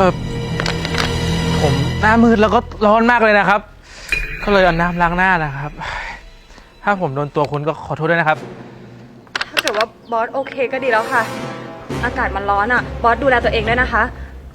เออผมหน้ามืดแล้วก็ร้อนมากเลยนะครับ ก็เลยเอาน้ำล้างหน้านะครับ ถ้าผมโดนตัวคุณก็ขอโทษด้วยนะครับ ถ้าเกิดว่าบอสโอเคก็ดีแล้วค่ะ อากาศมันร้อนอะ บอสดูแลตัวเองด้วยนะคะ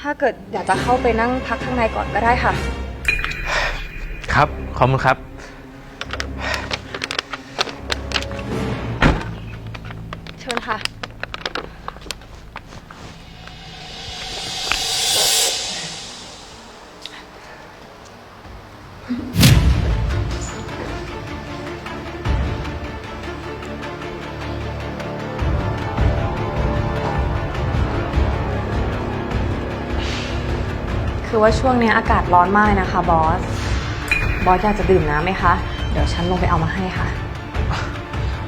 ถ้าเกิดอยากจะเข้าไปนั่งพักข้างในก่อนก็ได้ค่ะ ครับ ขอบคุณครับ คือว่าช่วงนี้อากาศร้อนมากเลยนะคะบอส บอสอยากจะดื่มน้ำไหมคะ เดี๋ยวฉันลงไปเอามาให้ค่ะ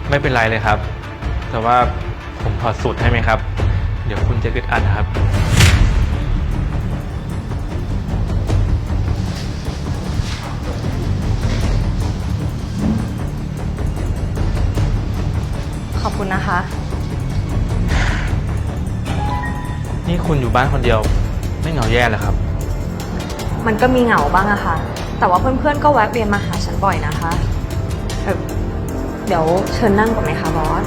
ไม่เป็นไรเลยครับ แต่ว่าผมถอดสูตรให้ไหมครับ เดี๋ยวคุณจะอึดอัดนะครับ ขอบคุณนะคะ นี่คุณอยู่บ้านคนเดียว ไม่เหงาแย่เลยครับ มันก็มีเหงาบ้างอะค่ะ แต่ว่าเพื่อนๆก็แวะเวียนมาหาฉันบ่อยนะคะเอ่อเดี๋ยวเชิญนั่งก่อนไหมคะบอส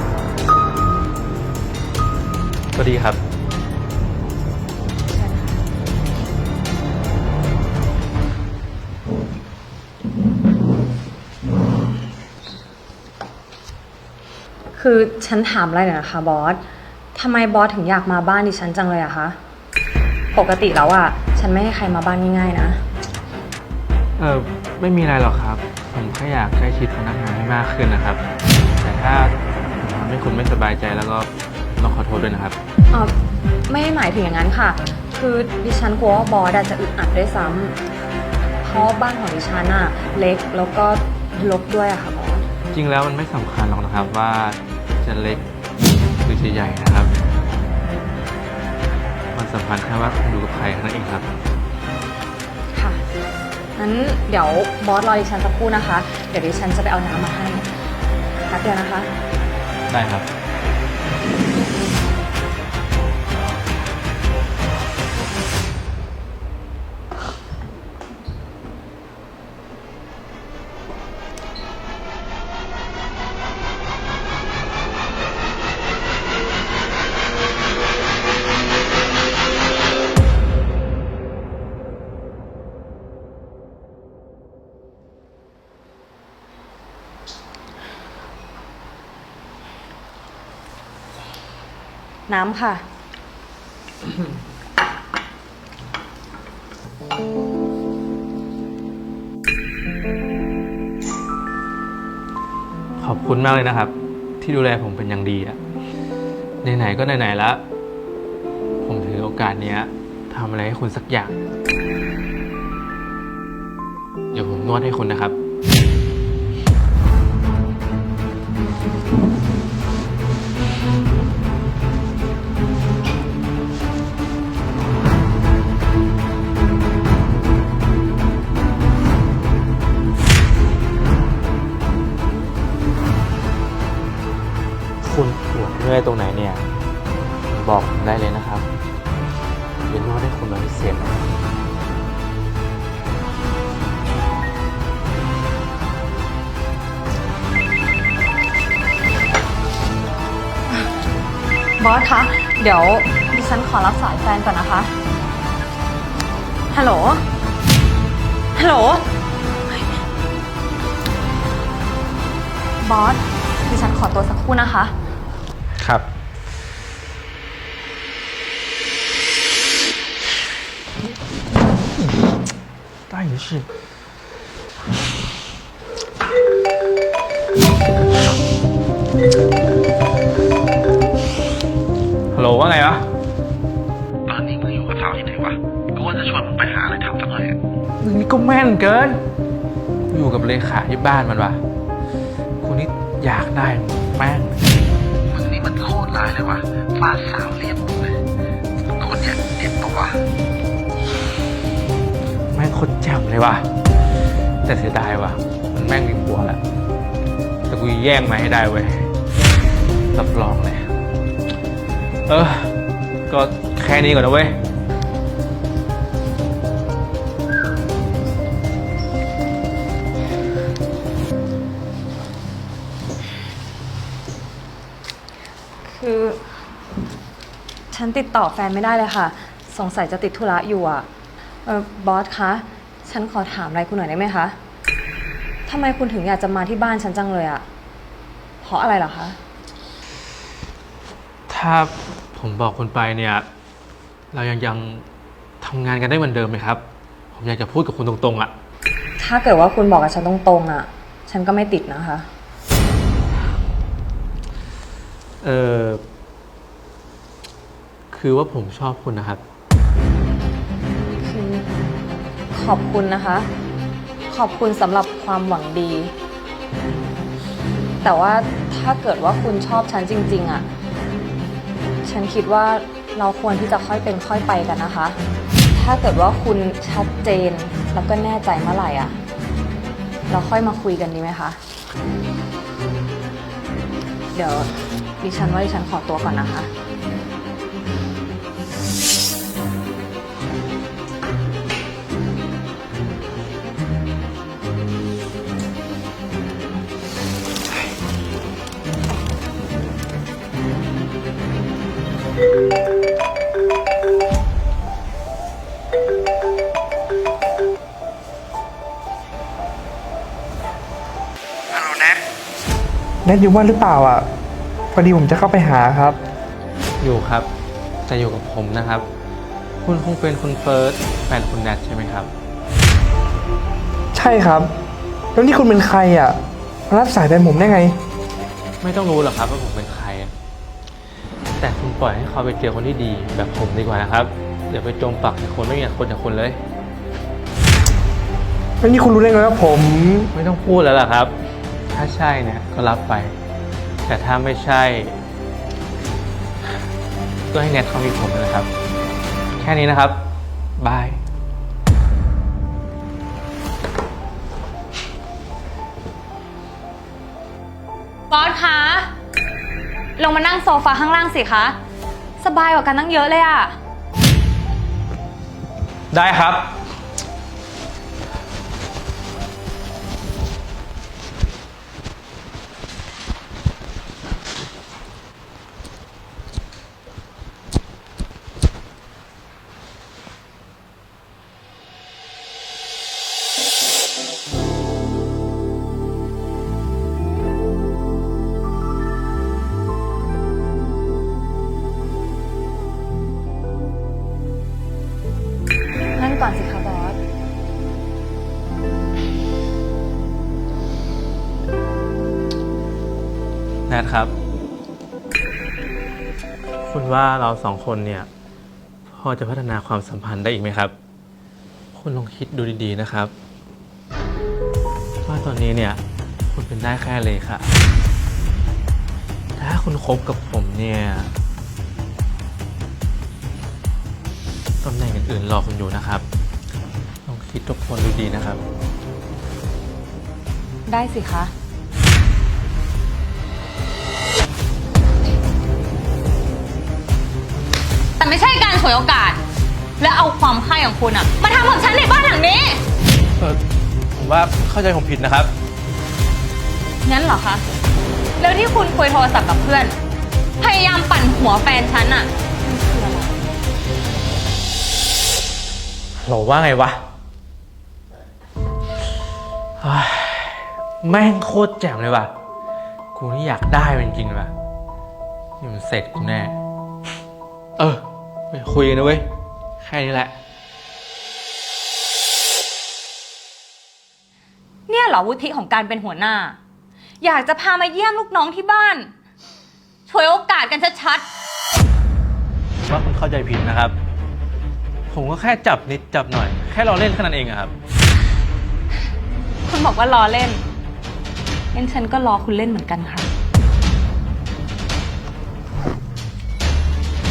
ก็ดีครับเชิญค่ะคือฉันถามอะไรหน่อยนะคะบอสทำไมบอสถึงอยากมาบ้านดิฉันจังเลยอะคะ ปกติแล้วอะ ฉันไม่ให้ใครมาบ้านง่ายๆนะ เออไม่มีอะไรหรอกครับ ผมแค่อยากใกล้ชิดพนักงานให้มากขึ้นนะครับ แต่ถ้าผมทำให้คุณไม่สบายใจแล้วก็ต้องขอโทษด้วยนะครับ เอ่อไม่ได้หมายถึงอย่างนั้นค่ะ คือดิฉันกลัวว่าบอสอะจะอึดอัดด้วยซ้ำเพราะบ้านของดิฉันอะเล็กแล้วก็รกด้วยอะค่ะบอส จริงแล้วมันไม่สำคัญหรอกนะครับว่าจะเล็กหรือจะใหญ่นะครับ มันสำคัญแค่ว่าคุณอยู่กับใครแค่นั้นเองครับ ค่ะงั้นเดี๋ยวบอสรอดิฉันสักครู่นะคะ เดี๋ยวดิฉันจะไปเอาน้ำมาให้แป๊บเดียวนะคะ ได้ครับ น้ำค่ะ ขอบคุณมากเลยนะครับ ที่ดูแลผมเป็นอย่างดีอะไหนๆก็ไหนๆแล้ว ผมถือโอกาสเนี้ยทำอะไรให้คุณสักอย่าง เดี๋ยวผมนวดให้คุณนะครับ เมื่อยตรงไหนเนี่ย บอกผมได้เลยนะครับเดี๋ยวนวดให้คุณเป็นพิเศษนะบอสคะ เดี๋ยวดิฉันขอรับสายแฟนก่อนนะคะ ฮัลโหล ฮัลโหล บอส ดิฉันขอตัวสักครู่นะคะ ครับ ได้อยู่สิฮัลโหลว่าไงวะ ตอนนี้มึงอยู่กับสาวที่ไหนวะกูว่าจะชวนมึงไปหาอะไรทำสักหน่อยอะมึงนี่ก็แม่นเกิน อยู่กับเลขาที่บ้านมันวะคนนี้อยากได้แม่งมึงนี่ มันโคตรร้ายเลยวะฟาดสาวเรียบเลยคนเนี้ยเด็ดปะวะแม่งโคตรแจ่มเลยว่ะ แต่เสียดายว่ะ มันแม่งมีผัวแล้วแต่กูแย่งมาให้ได้เว้ยรับรองเลย เออ ก็แค่นี้ก่อนนะเว้ย ฉันติดต่อแฟนไม่ได้เลยค่ะ สงสัยจะติดธุระอยู่อะเออบอสคะ ฉันขอถามอะไรคุณหน่อยได้ไหมคะทำไมคุณถึงอยากจะมาที่บ้านฉันจังเลยอะเพราะอะไรเหรอคะ ถ้าผมบอกคุณไปเนี่ย เรายังยังทำงานกันได้เหมือนเดิมไหมครับ ผมอยากจะพูดกับคุณตรงๆอะ่ะถ้าเกิดว่าคุณบอกกับฉันตรงๆอะฉันก็ไม่ติดนะคะ เออ คือว่าผมชอบคุณนะครับคือขอบคุณนะคะ ขอบคุณสำหรับความหวังดี แต่ว่าถ้าเกิดว่าคุณชอบฉันจริง ๆอะ ฉันคิดว่าเราควรที่จะค่อยเป็นค่อยไปกันนะคะ ถ้าเกิดว่าคุณชัดเจนแล้วก็แน่ใจเมื่อไหร่อะ เราค่อยมาคุยกันดีไหมคะ เดี๋ยวดิฉันว่าดิฉันขอตัวก่อนนะคะ แนทอยู่บ้านหรือเปล่าอะ พอดีผมจะเข้าไปหาครับ อยู่ครับแต่อยู่กับผมนะครับ คุณคงเป็นคุณเฟิร์สแฟนคุณแนทใช่ไหมครับ ใช่ครับ แล้วนี่คุณเป็นใครอะมารับสายแทนผมได้ไง ไม่ต้องรู้หรอกครับว่าผมเป็นใคร แต่คุณปล่อยให้เขาไปเจอคนที่ดีแบบผมดีกว่านะครับอย่าไปจมปักในคนไม่มีคนอย่างคุณเลย แล้วนี่คุณรู้ได้ไงว่าผม ไม่ต้องพูดแล้วล่ะครับ ถ้าใช่เนี่ยก็รับไป แต่ถ้าไม่ใช่ ก็ให้แนทเขามีผมนะครับ แค่นี้นะครับ บาย บอสคะ ลงมานั่งโซฟาข้างล่างสิคะ สบายกว่ากันตั้งเยอะเลยอะได้ครับ ทครับ คุณว่าเราสองคนเนี่ย พอจะพัฒนาความสัมพันธ์ได้อีกไหมครับ คุณลองคิดดูดีๆนะครับ ว่าตอนนี้เนี่ย คุณเป็นได้แค่เลยค่ะ ถ้าคุณคบกับผมเนี่ยตำแหน่งอื่นๆรอคุณอยู่นะครับ ลองคิดทบทวนดูดีนะครับ ได้สิคะ แต่ไม่ใช่การฉวยโอกาส และเอาความค่ายของคุณอะมาทำกับฉันในบ้านหลังนี้ เออผมว่าเข้าใจผมผิดนะครับ งั้นเหรอคะ แล้วที่คุณคุยโทรศัพท์กับเพื่อน พยายามปั่นหัวแฟนฉันอะมันคืออะไรโหลว่าไงวะเฮ้ยแม่งโคตรแจ่มเลยว่ะ กูนี่อยากได้มันจริงๆเลยว่ะนี่มันเสร็จกูแน่ เออ ไปคุยกันนะเว้ย แค่นี้แหละ เนี่ยเหรอวุฒิของการเป็นหัวหน้า อยากจะพามาเยี่ยมลูกน้องที่บ้านฉวยโอกาสกันชัดว่าคุณเข้าใจผิดนะครับ ผมก็แค่จับนิดจับหน่อย แค่เราเล่นแค่นั้นเองอะครับ ๆ คุณบอกว่าล้อเล่นงั้นฉันก็รอคุณเล่นเหมือนกันค่ะ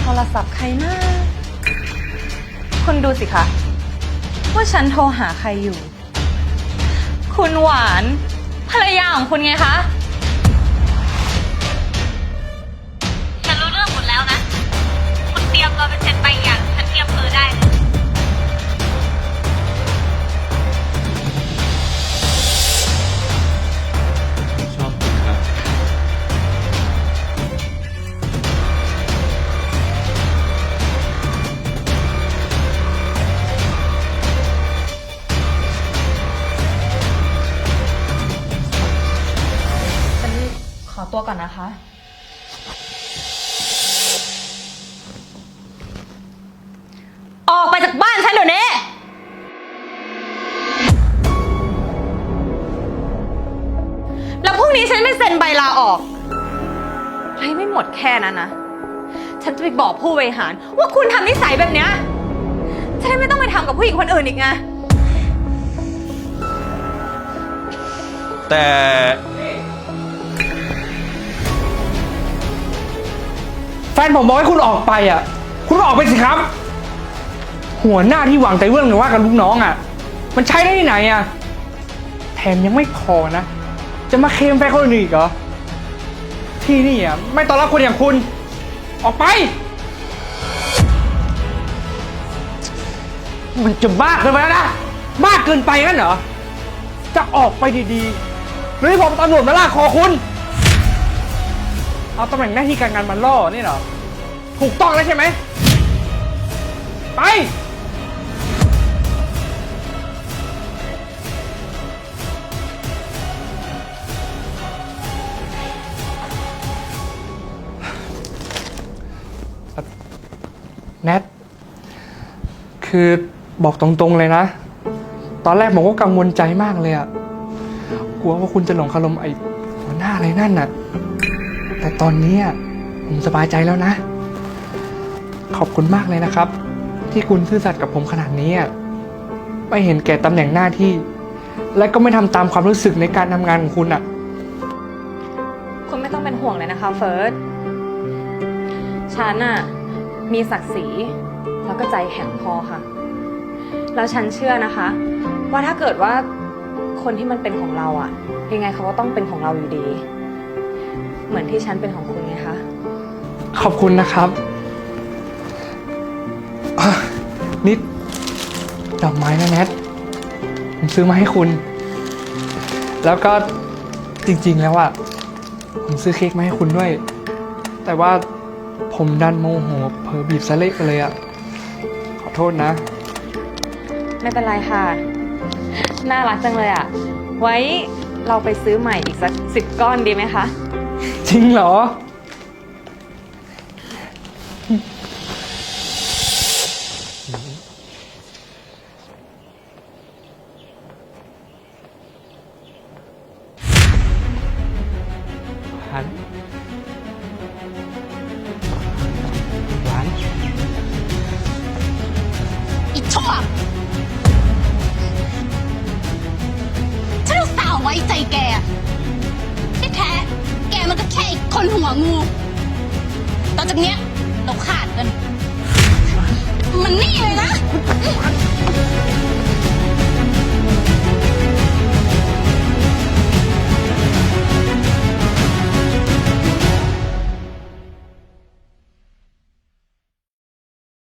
โทรศัพท์ใครนะ คุณดูสิคะ ว่าฉันโทรหาใครอยู่ คุณหวาน ภรรยาของคุณไงคะ ฉันรู้เรื่องหมดแล้วนะ คุณเตรียมรอเป็นเซ็นใบอย่าง ฉันเตรียมเธอได้ ตัวก่อนนะคะ ออกไปจากบ้านฉันเดี๋ยวนี้ แล้วพรุ่งนี้ฉันไม่เซ็นใบลาออกแล้ยไม่หมดแค่นั้นนะ ฉันจะไปบอกผู้บริหาร ว่าคุณทำนิสัยแบบเนี้ยจะได้ไม่ต้องไปทำกับผู้หญิงคนอื่นอีกไง แต่ แฟนผมบอกให้คุณออกไปอะ คุณก็ออกไปสิครับ หัวหน้าที่หวังแต่เรื่องหรือว่ากับลูกน้องอะ มันใช้ได้ที่ไหนอะ แถมยังไม่พอนะ จะมาเคลมแฟนคนอื่นอีกเหรอ ที่นี่อะไม่ต้อนรับคนอย่างคุณ ออกไป มันจะมาเกินไปแล้วนะมาเกินไปงั้นเหรอ จะออกไปดีๆ หรือผมตำรวจมาลากคอคุณ เอาตำแหน่งหน้าที่การงานมาล่อนี่เหรอ ถูกต้องแล้วใช่ไหม ไป แนท คือบอกตรงๆเลยนะ ตอนแรกผมก็กังวลใจมากเลยอะกลัวว่าคุณจะหลงคารมไอ้หัวหน้าอะไรนั่นน่ะ แต่ตอนนี้ผมสบายใจแล้วนะ ขอบคุณมากเลยนะครับ ที่คุณซื่อสัตย์กับผมขนาดนี้ไม่เห็นแก่ตำแหน่งหน้าที่ และก็ไม่ทำตามความรู้สึกในการทำงานของคุณอะคุณไม่ต้องเป็นห่วงเลยนะคะเฟิร์สฉันอะมีศักดิ์ศรีแล้วก็ใจแข็งพอค่ะ แล้วฉันเชื่อนะคะ ว่าถ้าเกิดว่าคนที่มันเป็นของเราอะยังไงเขาก็ต้องเป็นของเราอยู่ดี เหมือนที่ฉันเป็นของคุณไงคะ ขอบคุณนะครับอะนิดดอกไม้นะแนทผมซื้อมาให้คุณ แล้วก็จริงๆแล้วอะผมซื้อเค้กมาให้คุณด้วย แต่ว่าผมดันโมโหเผลอบีบสะเละไปเลยอะขอโทษนะ ไม่เป็นไรค่ะ น่ารักจังเลยอะไว้เราไปซื้อใหม่อีกสักสิบก้อนดีไหมคะ จริงเหรอหันหวาน อีชั่วฉันอุตส่าห์ไว้ใจแก นหัวงูต่อจากเนี้ยเราขาดกัน มันนี่เลยนะ